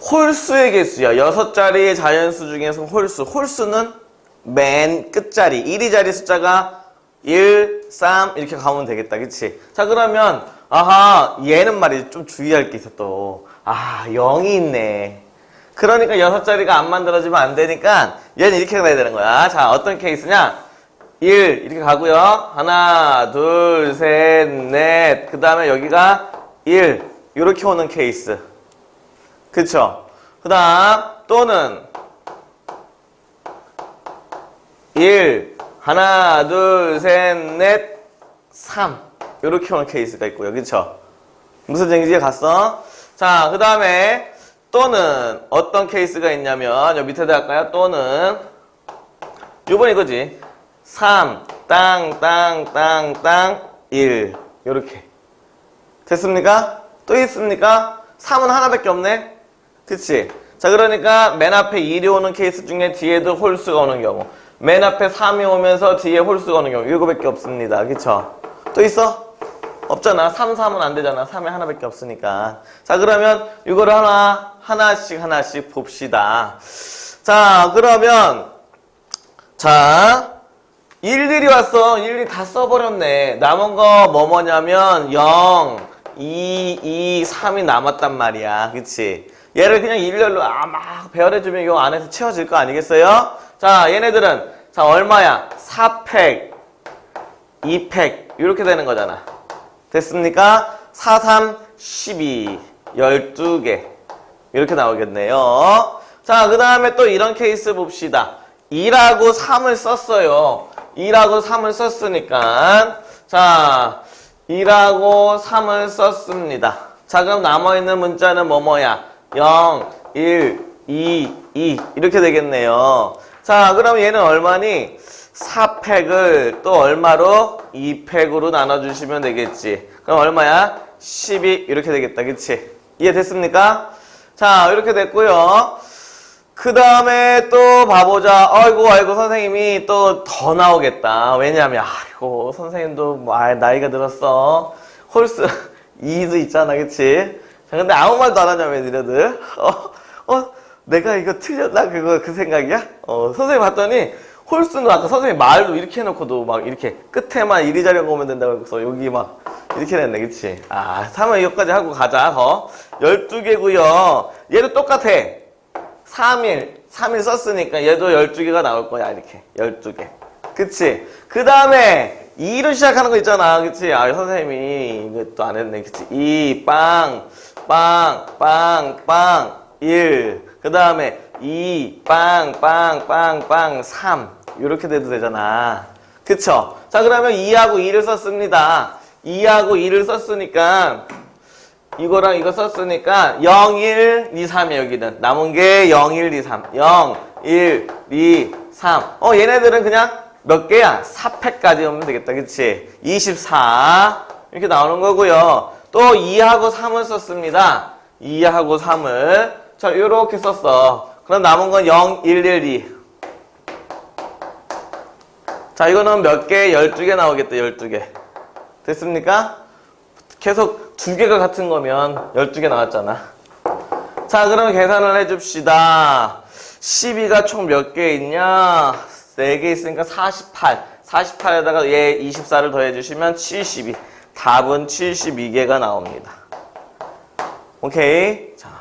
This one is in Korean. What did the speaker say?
홀수의 개수야. 여섯 자리의 자연수 중에서 홀수. 홀수는 맨 끝자리. 1위 자리 숫자가 1, 3 이렇게 가면 되겠다. 그치? 자 그러면 아하 얘는 말이지 좀 주의할 게 있어 또. 아 0이 있네. 그러니까 여섯 자리가 안 만들어지면 안 되니까 얘는 이렇게 가야 되는 거야. 자 어떤 케이스냐? 1 이렇게 가고요. 하나, 둘, 셋, 넷. 그 다음에 여기가 1 이렇게 오는 케이스. 그쵸? 그 다음 또는 1 하나, 둘, 셋, 넷, 3 이렇게 오는 케이스가 있고요. 그쵸? 무슨 얘기지? 갔어? 자, 그 다음에 또는 어떤 케이스가 있냐면 여 밑에다 할까요? 또는 요번 이거지. 3, 땅, 땅, 땅, 땅, 1. 요렇게. 됐습니까? 또 있습니까? 3은 하나밖에 없네? 그치? 자, 그러니까 맨 앞에 1이 오는 케이스 중에 뒤에도 홀수가 오는 경우. 맨 앞에 3이 오면서 뒤에 홀수가 오는 경우. 이거밖에 없습니다. 그쵸? 또 있어? 없잖아. 3, 3은 안 되잖아. 3에 하나밖에 없으니까. 자, 그러면 이거를 하나, 하나씩 하나씩 봅시다. 자, 그러면, 자, 일일이 왔어. 일일이 다 써버렸네. 남은 거 뭐 뭐냐면 0, 2, 2, 3이 남았단 말이야. 그치? 얘를 그냥 일렬로 아, 막 배열해주면 이 안에서 채워질 거 아니겠어요? 자, 얘네들은 자 얼마야? 4팩, 2팩 이렇게 되는 거잖아. 됐습니까? 4, 3, 12, 12개 이렇게 나오겠네요. 자, 그 다음에 또 이런 케이스 봅시다. 2라고 3을 썼어요. 2라고 3을 썼으니까 자 2라고 3을 썼습니다. 자 그럼 남아있는 문자는 뭐뭐야? 0, 1, 2, 2 이렇게 되겠네요. 자 그럼 얘는 얼마니? 4팩을 또 얼마로? 2팩으로 나눠주시면 되겠지. 그럼 얼마야? 12 이렇게 되겠다. 그치? 이해됐습니까? 자 이렇게 됐고요. 그 다음에 또 봐보자. 아이고, 아이고, 선생님이 또 더 나오겠다. 왜냐면, 아이고, 선생님도 뭐, 아, 나이가 들었어. 홀수 2도 있잖아, 그치? 자, 근데 아무 말도 안 하냐며, 니네들. 어, 어, 내가 이거 틀렸나? 그거, 그 생각이야? 어, 선생님 봤더니, 홀수는 아까 선생님 말도 이렇게 해놓고도 막 이렇게 끝에만 이리저리 오면 된다고 해서 여기 막 이렇게 냈네, 그치? 아, 3은 이거까지 하고 가자, 더. 12개고요 얘도 똑같아. 3일, 3일 썼으니까 얘도 12개가 나올 거야, 이렇게. 12개. 그치? 그 다음에 2로 시작하는 거 있잖아. 그치? 아, 선생님이 이것도 안 했네. 그치? 2, 빵, 빵, 빵, 빵, 1. 그 다음에 2, 빵, 빵, 빵, 빵, 3. 이렇게 돼도 되잖아. 그쵸? 자, 그러면 2하고 2를 썼습니다. 2하고 2를 썼으니까 이거랑 이거 썼으니까 0, 1, 2, 3이 여기는 남은 게 0, 1, 2, 3 0, 1, 2, 3 어, 얘네들은 그냥 몇 개야? 4팩까지 오면 되겠다 그치? 24 이렇게 나오는 거고요 또 2하고 3을 썼습니다 2하고 3을 자 요렇게 썼어 그럼 남은 건 0, 1, 1, 2 자, 이거는 몇 개? 12개 나오겠다, 12개. 됐습니까? 계속 두 개가 같은 거면 12개 나왔잖아. 자, 그러면 계산을 해줍시다. 12가 총 몇 개 있냐? 4개 있으니까 48. 48에다가 얘 24를 더해주시면 72. 답은 72개가 나옵니다. 오케이. 자,